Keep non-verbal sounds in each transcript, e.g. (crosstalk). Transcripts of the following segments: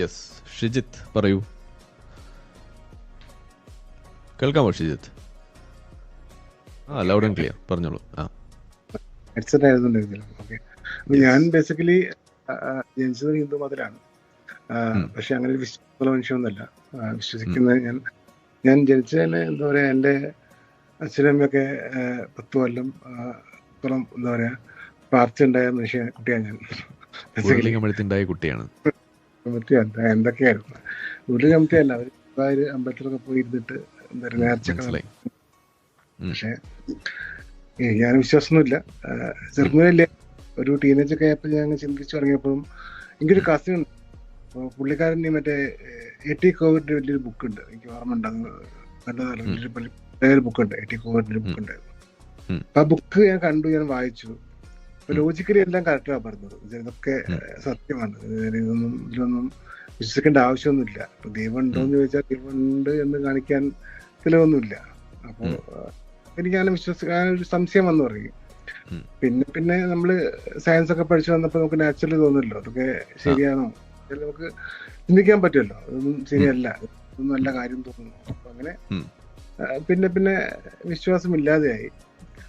Yes Shijith പറയൂ. കേൾക്കാമോ ഷിജിത്ത്? ആ ലൗഡ് ആൻഡ് ക്ലിയർ പറഞ്ഞോളൂ. ആ. ഹെഡ്സെറ്റ് ആയിരുന്നുണ്ടായിരുന്നില്ല ഓക്കെ അപ്പൊ ഞാൻ ബേസിക്കലി ജനിച്ചത് ഹിന്ദു മതത്തിലാണ്. പക്ഷെ അങ്ങനെ ഒരു വിശ്വാസമുള്ള മനുഷ്യൊന്നുമല്ല. വിശ്വസിക്കുന്നത് ഞാൻ ഞാൻ ജനിച്ച തന്നെ എന്താ പറയാ എന്റെ അച്ഛനമ്മയൊക്കെ പത്ത് കൊല്ലം അപ്പുറം എന്താ പറയാ പ്രാർത്ഥിച്ചുണ്ടായ മനുഷ്യ കുട്ടിയാണ് ഞാൻ. ബേസിക്കലി ഉരുളി കമഴ്ത്തിണ്ടായ എന്താ എന്തൊക്കെയായിരുന്നു? ഒരു കമ്മിറ്റിയല്ല അവർ ഗുരുവായൂർ അമ്പലത്തിലൊക്കെ പോയി ഇരുന്നിട്ട് എന്താ ഉം. പക്ഷെ ഞാൻ വിശ്വാസമൊന്നുമില്ല. ചെറുപ്പമില്ല ഒരു ടീനേജ് ഒക്കെ ആയപ്പോൾ ഞാൻ ചിന്തിച്ചു തുടങ്ങിയപ്പോഴും എനിക്കൊരു കസിൻ ഉണ്ട്. അപ്പൊ പുള്ളിക്കാരൻ മറ്റേ എ ടി കോവിഡിന്റെ വലിയൊരു ബുക്ക് ഉണ്ട് എനിക്ക് ഓർമ്മ ഉണ്ട്. നല്ലതാണ് നല്ലതല്ല ഉം. വലിയൊരു പള്ളി- വലിയൊരു ബുക്ക് ഉണ്ട് എ ടി കോവിഡിന്റെ ബുക്ക് ഉണ്ട് ഉണ്ടായിരുന്നു അപ്പൊ ആ ബുക്ക് ഞാൻ കണ്ടു ഞാൻ വായിച്ചു. ലോജിക്കലി എല്ലാം കറക്റ്റാണ് പറഞ്ഞത്. ഇതൊക്കെ സത്യമാണ്. ഇത് ഇതൊന്നും ഇതിലൊന്നും വിശ്വസിക്കേണ്ട ആവശ്യമൊന്നുമില്ല. ഇപ്പൊ ദൈവം ഉണ്ടോ എന്ന് ചോദിച്ചാൽ ദൈവം ഉണ്ട് എന്ന് കാണിക്കാൻ തെളിവൊന്നുമില്ല അപ്പൊ എനിക്കങ്ങനെ വിശ്വസിക്കാൻ ഒരു സംശയം വന്നു പറയും പിന്നെ പിന്നെ നമ്മൾ സയൻസ് ഒക്കെ പഠിച്ചു വന്നപ്പോ നമുക്ക് നാച്ചുറലി തോന്നുമല്ലോ അതൊക്കെ ശരിയാണോ? നമുക്ക് ചിന്തിക്കാൻ പറ്റുമല്ലോ. അതൊന്നും ശരിയല്ല. ഇതൊന്നും നല്ല കാര്യം തോന്നുന്നു. അപ്പൊ അങ്ങനെ പിന്നെ പിന്നെ വിശ്വാസം ഇല്ലാതെയായി.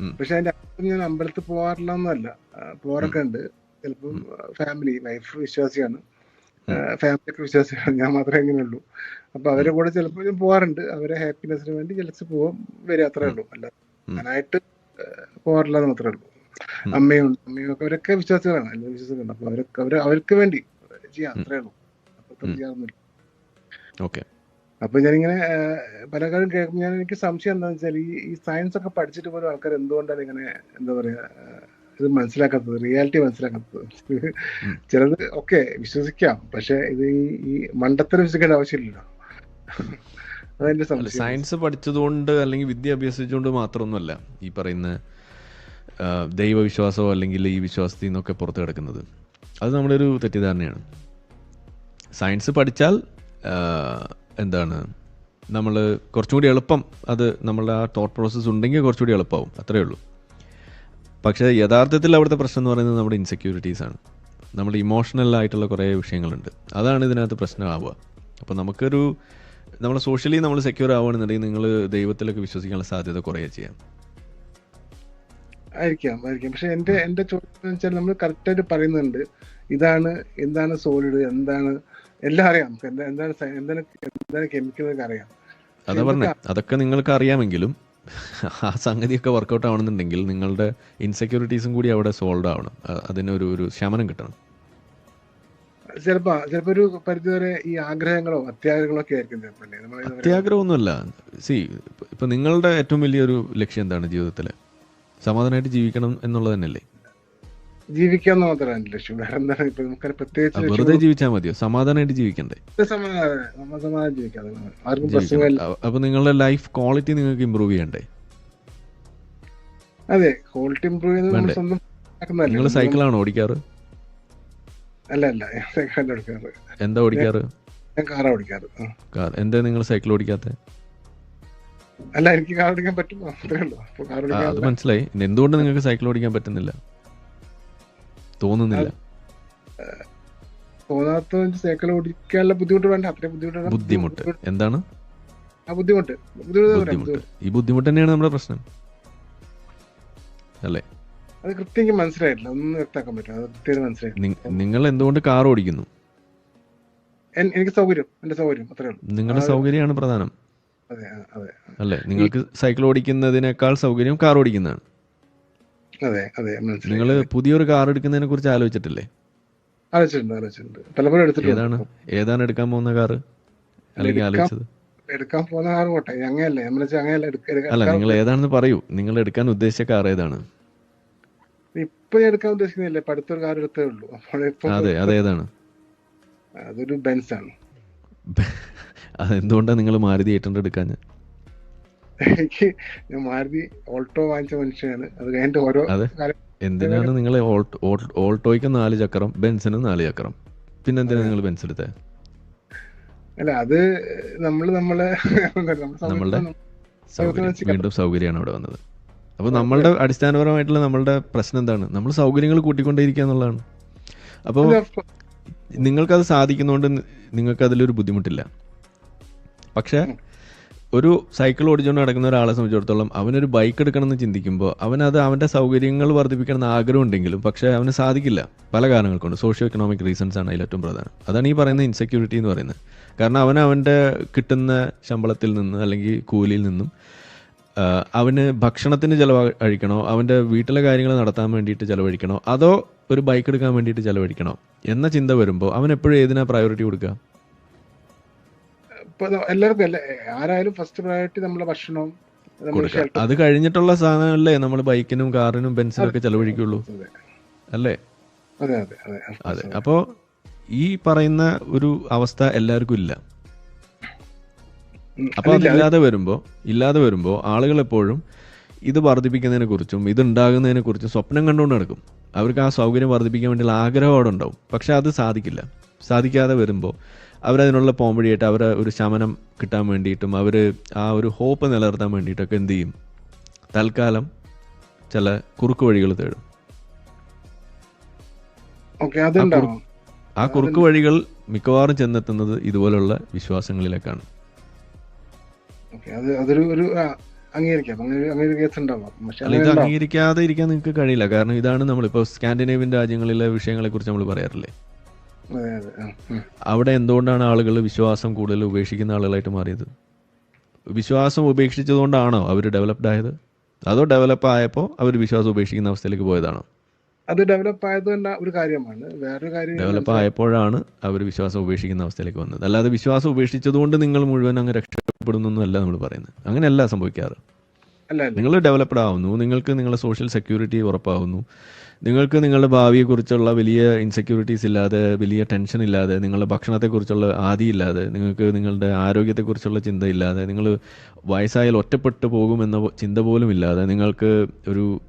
പക്ഷെ അതിന്റെ അർത്ഥം ഞാൻ അമ്പലത്തിൽ പോകാറില്ല എന്നല്ല പോകാറൊക്കെ ഉണ്ട്. ചിലപ്പം ഫാമിലി വൈഫ് വിശ്വാസിയാണ്. ഫാമിലി ഒക്കെ വിശ്വാസിയാണ്. ഞാൻ മാത്രമേ ഇങ്ങനെയുള്ളൂ അപ്പൊ അവരെ കൂടെ ചിലപ്പോൾ ഞാൻ പോകാറുണ്ട്. അവരെ ഹാപ്പിനെസ്സിന് വേണ്ടി ചിലച്ച് പോകും വരിക അത്രേ ഉള്ളൂ. അല്ല. ഞാനായിട്ട് പോകാറില്ല എന്ന് മാത്രമേ ഉള്ളൂ. ഉം. അമ്മയും ഒക്കെ അവരൊക്കെ വിശ്വാസികളാണ്. എല്ലാവരും വിശ്വാസികളാണ് അപ്പൊ അവരൊക്കെ അവർ അവർക്ക് വേണ്ടി. ചെയ്യാം. അത്രേ ഉള്ളൂ. അപ്പൊ. ചെയ്യാറൊന്നുമില്ല. ഓക്കെ. അപ്പൊ ഞാനിങ്ങനെ പല കാര്യം കേൾക്കുമ്പോൾ ഞാൻ എനിക്ക് സംശയം എന്താണെന്ന് വെച്ചാൽ ഈ ഈ സയൻസ് ഒക്കെ പഠിച്ചിട്ട് പോലും ആൾക്കാർ എന്തുകൊണ്ടാണ് ഇങ്ങനെ എന്താ പറയാ ഇത് മനസ്സിലാക്കാത്തത് റിയാലിറ്റി മനസ്സിലാക്കാത്തത്? ചിലത് ഓക്കെ വിശ്വസിക്കാം. പക്ഷെ ഇത് ഈ മണ്ടത്തരം വിശ്വസിക്കേണ്ട ആവശ്യമില്ലല്ലോ. അതെന്റെ സംശയം. സയൻസ് പഠിച്ചതുകൊണ്ട് അല്ലെങ്കിൽ വിദ്യ അഭ്യസിച്ചുകൊണ്ട് മാത്രമൊന്നുമല്ല ഈ പറയുന്ന ദൈവവിശ്വാസമോ അല്ലെങ്കിൽ ഈ വിശ്വാസത്തിൽ നിന്നൊക്കെ പുറത്ത് കിടക്കുന്നത്. അത് നമ്മുടെ ഒരു തെറ്റിദ്ധാരണയാണ്. സയൻസ് പഠിച്ചാൽ എന്താണ്? നമ്മൾ കുറച്ചും കൂടി എളുപ്പം അത് നമ്മളുടെ ആ തോട്ട് പ്രോസസ്സ് ഉണ്ടെങ്കിൽ കുറച്ചുകൂടി എളുപ്പമാവും അത്രയേ ഉള്ളൂ. പക്ഷേ യഥാർത്ഥത്തിൽ അവിടുത്തെ പ്രശ്നം എന്ന് പറയുന്നത് നമ്മുടെ ഇൻസെക്യൂരിറ്റീസാണ് നമ്മുടെ ഇമോഷണൽ ആയിട്ടുള്ള കുറേ വിഷയങ്ങളുണ്ട്. അതാണ് ഇതിനകത്ത് പ്രശ്നമാവുക. അപ്പോൾ നമുക്കൊരു നമ്മൾ സോഷ്യലി നമ്മൾ സെക്യൂർ ആവുകയാണെന്നുണ്ടെങ്കിൽ നിങ്ങൾ ദൈവത്തിലൊക്കെ വിശ്വസിക്കാനുള്ള സാധ്യത കുറേ ചെയ്യാം. ആയിരിക്കാം ആയിരിക്കാം. പക്ഷെ എന്റെ എന്റെ ചോദ്യം എന്ന് വെച്ചാൽ നമ്മൾ കറക്റ്റായിട്ട് പറയുന്നുണ്ട്. ഇതാണ് എന്താണ് സോളിഡ് എന്താണ് എല്ലാം അറിയാം നമുക്ക്. എന്താ എന്താണ് എന്താണ് എന്താണ് കെമിക്കൽ എന്നൊക്കെ അറിയാം. അതാ പറഞ്ഞേ. അതൊക്കെ നിങ്ങൾക്ക് അറിയാമെങ്കിലും ആ സംഗതിയൊക്കെ വർക്കൗട്ട് ആവണമെന്നുണ്ടെങ്കിൽ നിങ്ങളുടെ ഇൻസെക്യൂരിറ്റീസും കൂടി അവിടെ സോൾവ് ആവണം. അതിനൊരു ഒരു ശമനം കിട്ടണം. ചിലപ്പോ ചിലപ്പോ ഒരു പരിധിവരെ ഈ ആഗ്രഹങ്ങളോ അത്യാഗ്രഹങ്ങളോ ഒക്കെ ആയിരിക്കും ചിലപ്പോ അത്യാഗ്രഹമൊന്നുമല്ല. സി ഇപ്പൊ നിങ്ങളുടെ ഏറ്റവും വലിയൊരു ലക്ഷ്യം എന്താണ് ജീവിതത്തിൽ സമാധാനമായിട്ട് ജീവിക്കണം എന്നുള്ളത് തന്നെയല്ലേ ജീവിക്കാന്ന് മാത്രമാണ് ലക്ഷ്യം വേറെ എന്താണ്? ഇപ്പൊ നമുക്ക് പ്രത്യേകിച്ച് വെറുതെ ജീവിച്ചാൽ മതിയോ? സമാധാനമായിട്ട് ജീവിക്കണ്ടേ? സമാധാനം ജീവിക്കാം. ആർക്കും പ്രശ്നമില്ല. അപ്പൊ നിങ്ങളുടെ ലൈഫ് ക്വാളിറ്റി നിങ്ങൾക്ക് ഇമ്പ്രൂവ് ചെയ്യണ്ടേ? അതെ ക്വാളിറ്റി ഇമ്പ്രൂവ് ചെയ്യുന്നത്? സ്വന്തം നിങ്ങൾ സൈക്കിളാണോ ഓടിക്കാറ്? അല്ല അല്ല. സൈക്കിൾ ഓടിക്കാറ്. എന്താ ഓടിക്കാറ്? ഞാൻ കാറാ ഓടിക്കാറ്. കാർ എന്താ നിങ്ങൾ സൈക്കിൾ ഓടിക്കാത്ത? അല്ല എനിക്ക് കാർ ഓടിക്കാൻ പറ്റും അത്രേ ഉള്ളൂ. അപ്പൊ കാർ ഓടിക്കാൻ അത് മനസ്സിലായി. ഇനി എന്തുകൊണ്ട് നിങ്ങൾക്ക് സൈക്കിൾ ഓടിക്കാൻ പറ്റുന്നില്ല? തോന്നുന്നില്ല. തോന്നാത്ത സൈക്കിൾ ഓടിക്കാനുള്ള ബുദ്ധിമുട്ട് വേണ്ട. അത്രയും ബുദ്ധിമുട്ട് വേണ്ട. ബുദ്ധിമുട്ട്. എന്താണ്? ആ ബുദ്ധിമുട്ട്. ബുദ്ധിമുട്ട് പറയാം, ബുദ്ധിമുട്ട്. ഈ ബുദ്ധിമുട്ട് തന്നെയാണ് നമ്മുടെ പ്രശ്നം. അല്ലേ? അത് കൃത്യം എനിക്ക് മനസ്സിലായിട്ടില്ല. ഒന്നും വ്യക്തമാക്കാൻ പറ്റും അത് കൃത്യം മനസ്സിലായിട്ടില്ല. നി- നിങ്ങൾ എന്തുകൊണ്ട് കാർ ഓടിക്കുന്നു? എൻ- എനിക്ക് സൗകര്യം. എന്റെ സൗകര്യം. അത്രേ ഉള്ളൂ. നിങ്ങളുടെ സൗകര്യമാണ് പ്രധാനം. അല്ലേ? നിങ്ങൾക്ക് സൈക്കിൾ ഓടിക്കുന്നതിനേക്കാൾ സൗകര്യം കാർ ഓടിക്കുന്നതാണ്. നിങ്ങൾ പുതിയൊരു കാർ എടുക്കുന്നതിനെ കുറിച്ച് ആലോചിച്ചിട്ടില്ലേ? ഏതാണ്? ഏതാണ് എടുക്കാൻ പോകുന്ന കാർ അല്ലെങ്കിൽ ആലോചിച്ചത്? എടുക്കാൻ പോകുന്ന കാർ പോട്ടെ. അങ്ങനെയല്ല അല്ല നിങ്ങൾ ഏതാണെന്ന് പറയൂ. നിങ്ങൾ എടുക്കാൻ ഉദ്ദേശിച്ച കാർ ഏതാണ്? ഇപ്പൊ എടുക്കാൻ ഉദ്ദേശിക്കുന്നില്ലേ. പഠിത്തൊരു കാർ എടുത്തേ ഉള്ളൂ. അപ്പോൾ അതെ അതേതാണ് അതൊരു ബെൻസ് ആണ്. അതെന്തുകൊണ്ടാണ് നിങ്ങൾ മാരുതി എയ്റ്റ് ഹൺഡ്രഡ് എടുക്കാൻ എനിക്ക് ഞാൻ മാരുതി ഓൾട്ടോ വാങ്ങിച്ച മനുഷ്യനാണ്. അത് കഴിഞ്ഞിട്ട് ഓരോ എന്തിനാണ് നിങ്ങൾ ഓൾട്ടോയ്ക്ക് നാല് ചക്രം ബെൻസിന് നാല് ചക്രം? പിന്നെ എന്തിനാണ് നിങ്ങൾ ബെൻസ് എടുത്തത് അല്ല അത് നമ്മൾ നമ്മളെ നമ്മളെ നമ്മളുടെ. വീണ്ടും സൗകര്യമാണ് അവിടെ വന്നത്. അപ്പോൾ നമ്മളുടെ അടിസ്ഥാനപരമായിട്ടുള്ള നമ്മളുടെ പ്രശ്നം എന്താണ്? നമ്മൾ സൗകര്യങ്ങൾ കൂട്ടിക്കൊണ്ടേയിരിക്കുക എന്നുള്ളതാണ്. അപ്പോൾ നിങ്ങൾക്കത് സാധിക്കുന്നതുകൊണ്ട് നി- നിങ്ങൾക്ക് അതിലൊരു ബുദ്ധിമുട്ടില്ല. പക്ഷേ ഒരു സൈക്കിൾ ഓടിച്ചുകൊണ്ട് നടക്കുന്ന ഒരാളെ സംബന്ധിച്ചിടത്തോളം അവനൊരു ബൈക്ക് എടുക്കണമെന്ന് ചിന്തിക്കുമ്പോൾ അവനത് അവന്റെ സൗകര്യങ്ങൾ വർദ്ധിപ്പിക്കണം ആഗ്രഹം ഉണ്ടെങ്കിലും പക്ഷേ അവന് സാധിക്കില്ല. പല കാരണങ്ങൾ കൊണ്ട് സോഷ്യോ എക്കണോമിക് റീസൺസ് ആണ് അതിൽ ഏറ്റവും പ്രധാനം. അതാണ് ഈ പറയുന്ന ഇൻസെക്യൂരിറ്റി എന്ന് പറയുന്നത്. കാരണം അവൻ അവന്റെ കിട്ടുന്ന ശമ്പളത്തിൽ നിന്ന് അല്ലെങ്കിൽ കൂലിയിൽ നിന്നും അവന് ഭക്ഷണത്തിന് ചിലവഴിക്കണോ അവന്റെ വീട്ടിലെ കാര്യങ്ങൾ നടത്താൻ വേണ്ടിയിട്ട് ചിലവഴിക്കണോ? അതോ ഒരു ബൈക്ക് എടുക്കാൻ വേണ്ടിയിട്ട് ചിലവഴിക്കണോ? എന്ന ചിന്ത വരുമ്പോൾ അവൻ എപ്പോഴും ഏതിനാ പ്രയോറിറ്റി കൊടുക്കുക? ഇപ്പൊ എല്ലാവർക്കും ആരായാലും ഫസ്റ്റ് പ്രയോറിറ്റി നമ്മളെ ഭക്ഷണവും അത് കഴിഞ്ഞിട്ടുള്ള സാധനമല്ലേ നമ്മൾ ബൈക്കിനും കാറിനും ബെൻസിനും ഒക്കെ ചെലവഴിക്കുള്ളൂ. അല്ലേ? അതെ അപ്പോ ഈ പറയുന്ന ഒരു അവസ്ഥ എല്ലാവർക്കും ഇല്ല. അപ്പൊ അതില്ലാതെ വരുമ്പോ ഇല്ലാതെ വരുമ്പോ ആളുകൾ എപ്പോഴും ഇത് വർദ്ധിപ്പിക്കുന്നതിനെ കുറിച്ചും ഇത് ഉണ്ടാകുന്നതിനെ കുറിച്ചും സ്വപ്നം കണ്ടുകൊണ്ട് നടക്കും. അവർക്ക് ആ സൗകര്യം വർദ്ധിപ്പിക്കാൻ വേണ്ടിയുള്ള ആഗ്രഹം അവിടെ ഉണ്ടാവും. പക്ഷെ അത് സാധിക്കില്ല. സാധിക്കാതെ വരുമ്പോൾ അവരതിനുള്ള പോംവഴിയായിട്ട് അവരെ ഒരു ശമനം കിട്ടാൻ വേണ്ടിയിട്ടും അവർ ആ ഒരു ഹോപ്പ് നിലനിർത്താൻ വേണ്ടിയിട്ടൊക്കെ എന്ത് ചെയ്യും? തൽക്കാലം ചില കുറുക്ക് വഴികൾ തേടും. ആ കുറുക്ക് വഴികൾ മിക്കവാറും ചെന്നെത്തുന്നത് ഇതുപോലുള്ള വിശ്വാസങ്ങളിലേക്കാണ്. ഇത് അംഗീകരിക്കാതെ ഇരിക്കാൻ നിങ്ങൾക്ക് കഴിയില്ല. കാരണം ഇതാണ് നമ്മളിപ്പോൾ സ്കാൻഡിനേവിയൻ രാജ്യങ്ങളിലെ വിഷയങ്ങളെ കുറിച്ച് നമ്മൾ പറയാറില്ലേ. അവിടെ എന്തുകൊണ്ടാണ് ആളുകൾ വിശ്വാസം കൂടുതൽ ഉപേക്ഷിക്കുന്ന ആളുകളായിട്ട് മാറിയത്? വിശ്വാസം ഉപേക്ഷിച്ചതുകൊണ്ടാണോ അവർ ഡെവലപ്ഡ് ആയത്? അതോ ഡെവലപ്പ് ആയപ്പോൾ അവർ വിശ്വാസം ഉപേക്ഷിക്കുന്ന അവസ്ഥയിലേക്ക് പോയതാണോ? അത് ഡെവലപ്പ് ആയത് തന്നെ ഒരു കാര്യമാണ്. വേറൊരു കാര്യം ഡെവലപ്പ് ആയപ്പോഴാണ് അവർ വിശ്വാസം ഉപേക്ഷിക്കുന്ന അവസ്ഥയിലേക്ക് വന്നത്. അല്ലാതെ വിശ്വാസം ഉപേക്ഷിച്ചതുകൊണ്ട് നിങ്ങൾ മുഴുവൻ അങ്ങ് രക്ഷപ്പെടുന്നൊന്നും അല്ല നമ്മൾ പറയുന്നത്. അങ്ങനെയല്ല സംഭവിക്കാറ്. നിങ്ങൾ ഡെവലപ്ഡ് ആവുന്നു. നിങ്ങൾക്ക് നിങ്ങളുടെ സോഷ്യൽ സെക്യൂരിറ്റി ഉറപ്പാവുന്നു. നിങ്ങൾക്ക് നിങ്ങളുടെ ഭാവിയെക്കുറിച്ചുള്ള വലിയ ഇൻസെക്യൂരിറ്റീസ് ഇല്ലാതെ വലിയ ടെൻഷൻ ഇല്ലാതെ നിങ്ങളുടെ ഭക്ഷണത്തെക്കുറിച്ചുള്ള ആദി ഇല്ലാതെ നിങ്ങൾക്ക് നിങ്ങളുടെ ആരോഗ്യത്തെക്കുറിച്ചുള്ള ചിന്ത ഇല്ലാതെ നിങ്ങൾ വയസ്സായാൽ ഒറ്റപ്പെട്ടു പോകുമെന്ന ചിന്ത പോലും ഇല്ലാതെ നിങ്ങൾക്ക് ഒരു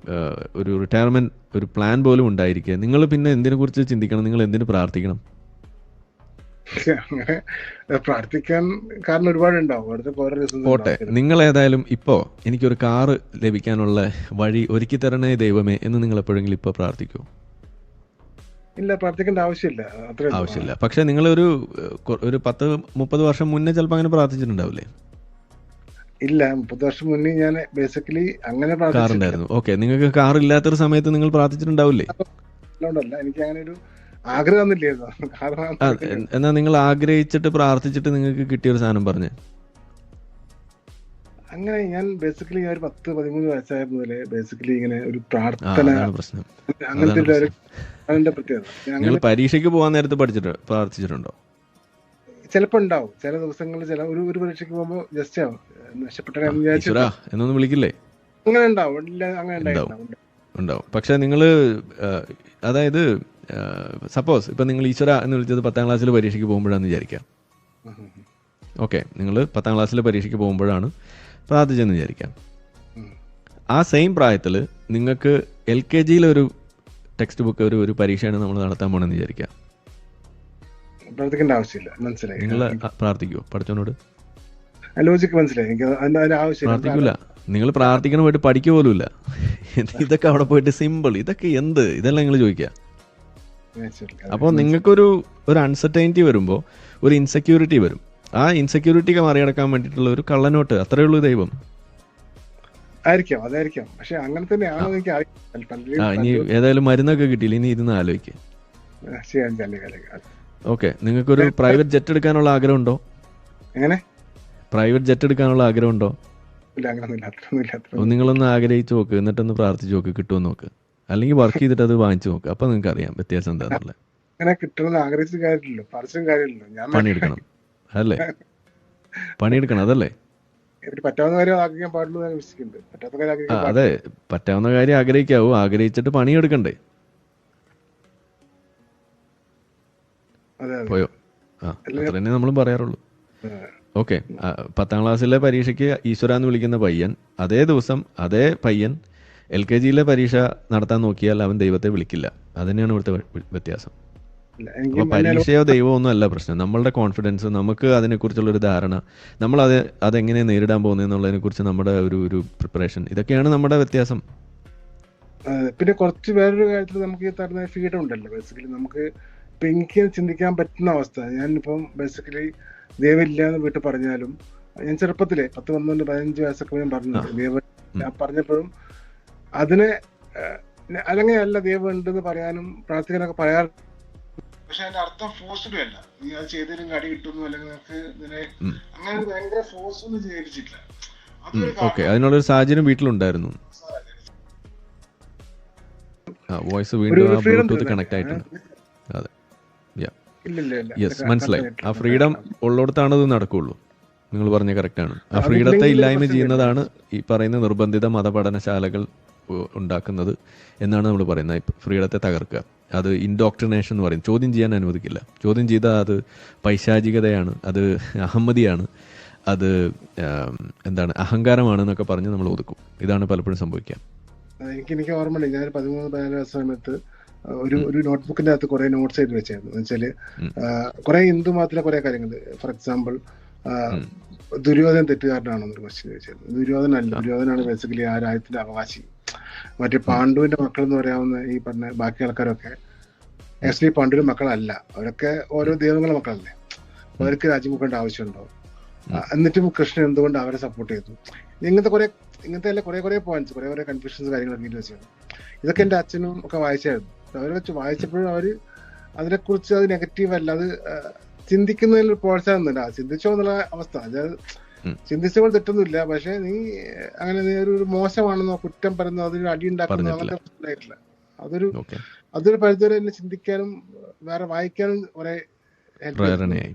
ഒരു റിട്ടയർമെന്റ് ഒരു പ്ലാൻ പോലും ഉണ്ടായിരിക്കുക. നിങ്ങൾ പിന്നെ എന്തിനെക്കുറിച്ച് ചിന്തിക്കണം? നിങ്ങൾ എന്തിനു പ്രാർത്ഥിക്കണം? അങ്ങനെ പ്രാർത്ഥിക്കാൻ കാരണം ഒരുപാട് ഉണ്ടാവും. അവിടുത്തെ ഓരോ ദിവസം പോട്ടെ. നിങ്ങൾ ഏതായാലും എനിക്ക് എനിക്കൊരു കാറ് ലഭിക്കാനുള്ള വഴി ഒരുക്കി തരണേ ദൈവമേ എന്ന് നിങ്ങൾ എപ്പോഴെങ്കിലും ഇപ്പൊ പ്രാർത്ഥിക്കൂ? ഇല്ല പ്രാർത്ഥിക്കേണ്ട ആവശ്യമില്ല. ആവശ്യമില്ല. പക്ഷെ നിങ്ങൾ ഒരു ഒരു പത്ത് മുപ്പത് വർഷം മുന്നേ ചിലപ്പോൾ അങ്ങനെ പ്രാർത്ഥിച്ചിട്ടുണ്ടാവില്ലേ? ഇല്ല മുപ്പത് വർഷം മുന്നേ ഞാൻ ബേസിക്കലി അങ്ങനെ കാറുണ്ടായിരുന്നു. ഓക്കെ നിങ്ങൾക്ക് കാർ ഇല്ലാത്തൊരു സമയത്ത് നിങ്ങൾ പ്രാർത്ഥിച്ചിട്ടുണ്ടാവില്ലേ? അതുകൊണ്ടല്ല എനിക്ക് അങ്ങനെ ഒരു ആഗ്രഹം എന്നാ നിങ്ങൾ ആഗ്രഹിച്ചിട്ട് പ്രാർത്ഥിച്ചിട്ട് നിങ്ങൾക്ക് കിട്ടിയ ഒരു സാധനം പറഞ്ഞു. അങ്ങനെ ഞാൻ ബേസിക്കലി ഞാൻ ഒരു പത്ത് പതിമൂന്ന് വയസ്സായ മുതലേ ബേസിക്കലി ഇങ്ങനെ ഒരു പ്രാർത്ഥന പ്രശ്നം. അങ്ങനത്തെ ഒരു അതിന്റെ പ്രത്യേകത. നിങ്ങൾ പരീക്ഷയ്ക്ക് പോകാൻ നേരത്ത് പഠിച്ചിട്ട് പ്രാർത്ഥിച്ചിട്ടുണ്ടോ? ചിലപ്പോ ഉണ്ടാവും. ചില ദിവസങ്ങളിൽ ചില ഒരു ഒരു പരീക്ഷയ്ക്ക് പോകുമ്പോൾ ജസ്റ്റ് നഷ്ടപ്പെട്ട എന്നൊന്നും വിളിക്കില്ലേ? അങ്ങനെ ഉണ്ടാവും. അങ്ങനെ ഉണ്ടാവും. ഉണ്ടാവും. പക്ഷെ നിങ്ങൾ അതായത് സപ്പോസ് ഇപ്പം നിങ്ങൾ ഈശ്വര എന്ന് വിളിച്ചത് പത്താം ക്ലാസ്സിൽ പരീക്ഷയ്ക്ക് പോകുമ്പോഴാണെന്ന് വിചാരിക്കാം. ഓക്കെ നിങ്ങൾ പത്താം ക്ലാസ്സിൽ പരീക്ഷയ്ക്ക് പോകുമ്പോഴാണ് പ്രാർത്ഥിച്ചെന്ന് വിചാരിക്കാം ആ സെയിം പ്രായത്തിൽ നിങ്ങൾക്ക് എൽ കെ ജിയിലൊരു ടെക്സ്റ്റ് ബുക്ക് ഒരു ഒരു പരീക്ഷയാണ് നമ്മൾ നടത്താൻ പോകണമെന്ന് വിചാരിക്കാം പ്രാർത്ഥിക്കേണ്ട ആവശ്യമില്ല. മനസ്സിലായി. നിങ്ങൾ പ്രാർത്ഥിക്കുമോ പഠിച്ചവനോട്? ലോജിക്ക് മനസ്സിലായി. എനിക്ക് അതിന്റെ ആവശ്യമില്ല. നിങ്ങൾ പ്രാർത്ഥിക്കണ പോയിട്ട് പഠിക്കുക പോലുമില്ല. (laughs) ഇതൊക്കെ അവിടെ പോയിട്ട് സിമ്പിൾ ഇതൊക്കെ എന്ത്? ഇതെല്ലാം നിങ്ങൾ ചോദിക്കുക. Naturally. അപ്പോൾ നിങ്ങൾക്കൊരു ഒരു അൺസർട്ടൈനിറ്റി വരുമ്പോൾ ഒരു ഇൻസെക്യൂരിറ്റി വരും. ആ ഇൻസെക്യൂരിറ്റി മറികടക്കാൻ വേണ്ടിയിട്ടുള്ള ഒരു കള്ളനോട്ട് അത്രയേ ഉള്ളൂ ദൈവം. ആയിരിക്കാം അതായിരിക്കാം. പക്ഷെ അങ്ങനെ തന്നെയാണോ എന്ന് എനിക്ക് അറിയില്ല ഇനി ഏതായാലും മരുന്നൊക്കെ കിട്ടിയില്ല? ഇനി ഇരുന്ന് ആലോചിക്കുക ഓക്കെ നിങ്ങൾക്ക് ഒരു പ്രൈവറ്റ് ജെറ്റ് എടുക്കാനുള്ള ആഗ്രഹം ഉണ്ടോ എങ്ങനെ? പ്രൈവറ്റ് ജെറ്റ് എടുക്കാനുള്ള ആഗ്രഹം ഉണ്ടോ അത്ര നിങ്ങളൊന്ന് ആഗ്രഹിച്ചു നോക്ക് എന്നിട്ടൊന്ന് പ്രാർത്ഥിച്ചു നോക്ക് കിട്ടുമെന്ന് നോക്ക്. അല്ലെങ്കിൽ വർക്ക് ചെയ്തിട്ട് അത് വാങ്ങിച്ചു നോക്കുക അപ്പൊ നിങ്ങൾക്ക് അറിയാം വ്യത്യാസം എന്താണെന്നുള്ളത് അങ്ങനെ കിട്ടണമെന്ന് ആഗ്രഹിച്ച കാര്യമില്ലല്ലോ. പറിച്ചും കാര്യമില്ലല്ലോ. ഞാൻ പണിയെടുക്കണം അല്ലേ പണിയെടുക്കണം അതല്ലേ? പറ്റാവുന്ന കാര്യം ആഗ്രഹിക്കാൻ പാടുള്ളൂ ഞാൻ വിശ്വസിക്കുന്നുണ്ട്. പറ്റാത്ത കാര്യം അതെ. പറ്റാവുന്ന കാര്യം ആഗ്രഹിക്കാവൂ. ആഗ്രഹിച്ചിട്ട് പണിയെടുക്കണ്ടേ പോയോ? ആ അത്ര തന്നെ നമ്മളും പറയാറുള്ളൂ. ഓക്കെ. പത്താം ക്ലാസ്സിലെ പരീക്ഷയ്ക്ക് ഈശ്വര എന്ന് വിളിക്കുന്ന പയ്യൻ അതേ ദിവസം അതേ പയ്യൻ എൽ കെ ജിയിലെ പരീക്ഷ നടത്താൻ നോക്കിയാൽ അവൻ ദൈവത്തെ വിളിക്കില്ല. അത് തന്നെയാണ് ഇവിടുത്തെ വ്യത്യാസം. പരീക്ഷയോ ദൈവമോ ഒന്നും അല്ല പ്രശ്നം. നമ്മളുടെ കോൺഫിഡൻസ് നമുക്ക് അതിനെക്കുറിച്ചുള്ള ഒരു ധാരണ നമ്മൾ അത് അതെങ്ങനെ നേരിടാൻ പോകുന്നതെന്നുള്ളതിനെ കുറിച്ച് നമ്മുടെ ഒരു ഒരു പ്രിപ്പറേഷൻ ഇതൊക്കെയാണ് നമ്മുടെ വ്യത്യാസം. പിന്നെ കുറച്ച് വേറൊരു കാര്യത്തിൽ നമുക്ക് ഈ തരുന്ന ഫ്രീഡം ഉണ്ടല്ലോ. ബേസിക്കലി നമുക്ക് ഇപ്പൊ എനിക്ക് ചിന്തിക്കാൻ പറ്റുന്ന അവസ്ഥ. ഞാനിപ്പം ബേസിക്കലി ദൈവമില്ല എന്ന് വീട്ടിൽ പറഞ്ഞാലും ഞാൻ ചെറുപ്പത്തിലെ പത്ത് പന്ത്രണ്ട് പതിനഞ്ച് വയസ്സൊക്കെ ഞാൻ പറഞ്ഞു ദൈവം ഞാൻ പറഞ്ഞപ്പോഴും അതിനെ അങ്ങനെയല്ല ദൈവം ഉണ്ടെന്ന് പറയാനും പ്രാർത്ഥിക്കാനൊക്കെ പറയാറ്? പക്ഷെ അതിന്റെ അർത്ഥം ഫോഴ്സ്ഡ് അല്ല. നീ അത് ചെയ്തതിനും കടി കിട്ടുന്നു അല്ലെങ്കിൽ നിനക്ക് ഇതിനെ അങ്ങനെ ഒരു ഭയങ്കര ഫോഴ്സ് ഒന്നും ചെയ്തിട്ടില്ല. അതൊരു ഓക്കെ അതിനുള്ളൊരു സാഹചര്യം വീട്ടിലുണ്ടായിരുന്നു. ആ വോയിസ് വീണ്ടും ബ്ലൂടൂത്ത് കണക്ട് ആയിട്ടുണ്ട്. അതെ. ഇല്ല ഇല്ല. ഇല്ല യെസ് മനസ്സിലായി. ആ ഫ്രീഡം ഉള്ളിടത്താണ് ഇത് നടക്കുള്ളൂ. നിങ്ങൾ പറഞ്ഞ കറക്റ്റാണ് ആ ഫ്രീഡത്തെ ഇല്ലായ്മ ചെയ്യുന്നതാണ് ഈ പറയുന്ന നിർബന്ധിത മതപഠനശാലകൾ ഉണ്ടാക്കുന്നത് എന്നാണ് നമ്മൾ പറയുന്നത്. ഫ്രീഡത്തെ തകർക്കുക. അത് ഇൻഡോക്ട്രിനേഷൻ എന്ന് പറയും. ചോദ്യം ചെയ്യാൻ അനുവദിക്കില്ല. ചോദ്യം ചെയ്താൽ അത് പൈശാചികതയാണ്. അത് അഹമ്മതിയാണ് അത് എന്താണ് അഹങ്കാരമാണ് എന്നൊക്കെ പറഞ്ഞ് നമ്മൾ ഒതുക്കും. ഇതാണ് പലപ്പോഴും സംഭവിക്കുക. എനിക്ക് എനിക്ക് ഓർമ്മയുണ്ട്. ഞാൻ പതിമൂന്ന് പതിനാല് സമയത്ത് ഒരു ഒരു നോട്ട്ബുക്കിന്റെ അകത്ത് കുറെ നോട്ട്സ് എഴുതി വെച്ചായിരുന്നു. വെച്ചാൽ. കുറെ ഹിന്ദു മതത്തിലെ കുറെ കാര്യങ്ങൾ ഫോർ എക്സാമ്പിൾ. ദുര്യോധന തെറ്റുകാരനാണെന്നൊരു ക്വസ്റ്റ്യൻ ചോദിച്ചായിരുന്നു ദുര്യോധനല്ല. ദുര്യോധനാണ് ബേസിക്കലി ആ രാജ്യത്തിന്റെ അവകാശി മറ്റേ പാണ്ഡുവിന്റെ മക്കൾ എന്ന് പറയാവുന്ന ഈ പറഞ്ഞ ബാക്കി ആൾക്കാരൊക്കെ. ആക്ച്വലി പാണ്ഡുവിന്റെ മക്കളല്ല. അവരൊക്കെ ഓരോ ദൈവങ്ങളുടെ മക്കളല്ലേ. അവർക്ക് രാജ്യം കൊടുക്കേണ്ട ആവശ്യമുണ്ടോ ആ, എന്നിട്ടും കൃഷ്ണൻ എന്തുകൊണ്ട് അവരെ സപ്പോർട്ട് ചെയ്തു? ഇങ്ങനത്തെ കുറെ ഇങ്ങനത്തെ അല്ല കുറെ കുറെ പോയിന്റ്സ് കുറെ കുറെ കൺഫ്യൂഷൻസ് കാര്യങ്ങളൊക്കെ വെച്ചാണ് ഇതൊക്കെ എന്റെ അച്ഛനും ഒക്കെ വായിച്ചായിരുന്നു. അവരെ വെച്ച് വായിച്ചപ്പോഴും അവർ അതിനെക്കുറിച്ച് അത് നെഗറ്റീവ് അല്ല. അത് ആ, ചിന്തിക്കുന്നതിൽ പ്രോത്സാഹനം തന്നെ ചിന്തിച്ചോ എന്നുള്ള അവസ്ഥ. അതായത്. ചിന്തിച്ചപ്പോൾ തെറ്റൊന്നുമില്ല. പക്ഷെ നീ അങ്ങനെ നീ ഒരു മോശമാണെന്നോ കുറ്റം പറയുന്നോ അതിന് അടി ഉണ്ടാക്കുന്നോ. അങ്ങനത്തെ പ്രശ്നമായിട്ടില്ല അതൊരു അതൊരു പരിധിവരെ എന്നെ ചിന്തിക്കാനും വേറെ വായിക്കാനും കുറെ പ്രേരണയായി.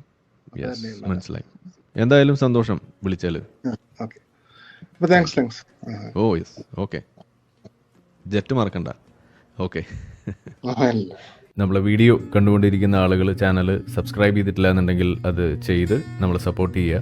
യെസ് മനസ്സിലായി. എന്തായാലും സന്തോഷം വിളിച്ചാൽ. Oh yes okay. ജെറ്റ് മറക്കണ്ട. ഓക്കെ. നമ്മളെ വീഡിയോ കണ്ടുകൊണ്ടിരിക്കുന്ന ആളുകൾ ചാനൽ സബ്സ്ക്രൈബ് ചെയ്തിട്ടില്ല എന്നുണ്ടെങ്കിൽ അത് ചെയ്ത് നമ്മളെ സപ്പോർട്ട് ചെയ്യുക.